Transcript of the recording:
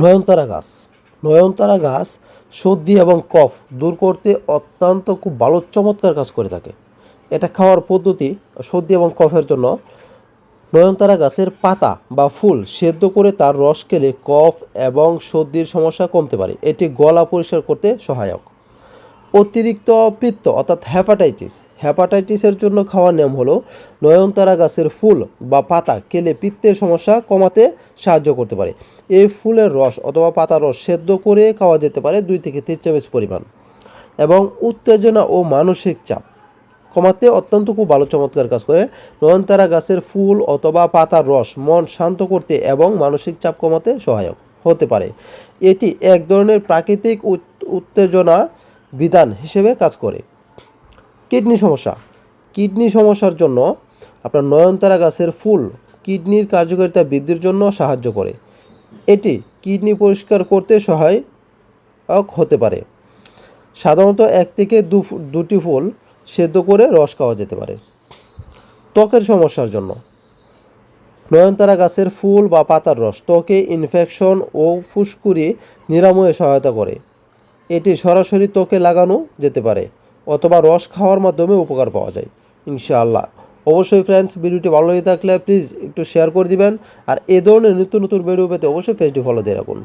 নয়নতারা গাছ নয়নতারা গাছ সর্দি এবং কফ দূর করতে অত্যন্ত খুব ভালো চমৎকার কাজ করে থাকে। এটা খাওয়ার পদ্ধতি সর্দি এবং কফের জন্য। নয়নতারা গাছের পাতা বা ফুল সেদ্ধ করে তার রস খেলে কফ এবং সর্দির সমস্যা কমতে পারে। এটি গলা পরিষ্কার করতে সহায়ক। অতিরিক্ত পিত্ত, অর্থাৎ হ্যাপাটাইটিস হ্যাপাটাইটিসের জন্য খাওয়ার নিয়ম হলো নয়নতারা গাছের ফুল বা পাতা কেলে পিত্তের সমস্যা কমাতে সাহায্য করতে পারে। এই ফুলের রস অথবা পাতার রস সেদ্ধ করে খাওয়া যেতে পারে দুই থেকে তিন চামচ পরিমাণ। এবং উত্তেজনা ও মানসিক চাপ কমাতে অত্যন্ত খুব ভালো চমৎকার কাজ করে। নয়নতারা গাছের ফুল অথবা পাতার রস মন শান্ত করতে এবং মানসিক চাপ কমাতে সহায়ক হতে পারে। এটি এক ধরনের প্রাকৃতিক উত- উত্তেজনা বিধান হিসেবে কাজ করে। কিডনি সমস্যা। কিডনি সমস্যার জন্য আপনার নয়নতারা গাছের ফুল কিডনির কার্যকারিতা বৃদ্ধির জন্য সাহায্য করে। এটি কিডনি পরিষ্কার করতে সহায়ক হতে পারে। সাধারণত এক থেকে দু দুটি ফুল সেদ্ধ করে রস খাওয়া যেতে পারে। ত্বকের সমস্যার জন্য। নয়নতারা গাছের ফুল বা পাতার রস ত্বকে ইনফেকশন ও ফুসকুড়ি নিরাময়ে সহায়তা করে। এটি সরাসরি ত্বকে লাগানো যেতে পারে অথবা রস খাওয়ার মাধ্যমে উপকার পাওয়া যায়, ইনশাআল্লাহ। অবশ্যই ফ্রেন্ডস ভিডিওটি ভালো লেগে থাকলে প্লিজ একটু শেয়ার করে দিবেন। আর এ ধরনের নিত্য নতুন ভিডিও পেতে অবশ্যই ফেসটি ফলো দিয়ে রাখুন।